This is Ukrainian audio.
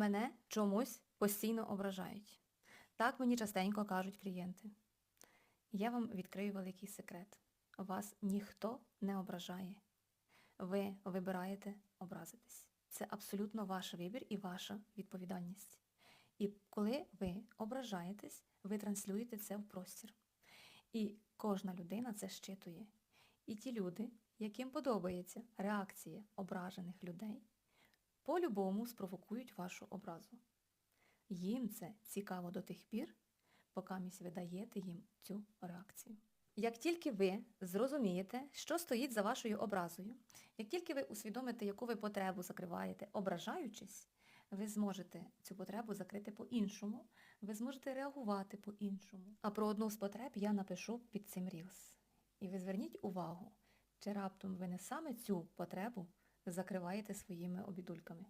Мене чомусь постійно ображають. Так мені частенько кажуть клієнти. Я вам відкрию великий секрет. Вас ніхто не ображає. Ви вибираєте образитись. Це абсолютно ваш вибір і ваша відповідальність. І коли ви ображаєтесь, ви транслюєте це в простір. І кожна людина це щитує. І ті люди, яким подобається реакція ображених людей, по-любому спровокують вашу образу. Їм це цікаво до тих пір, поки місь ви їм цю реакцію. Як тільки ви зрозумієте, що стоїть за вашою образою, як тільки ви усвідомите, яку ви потребу закриваєте, ображаючись, ви зможете цю потребу закрити по-іншому, ви зможете реагувати по-іншому. А про одну з потреб я напишу під цим Reels. І ви зверніть увагу, чи раптом ви не саме цю потребу закриваєте своїми обідульками.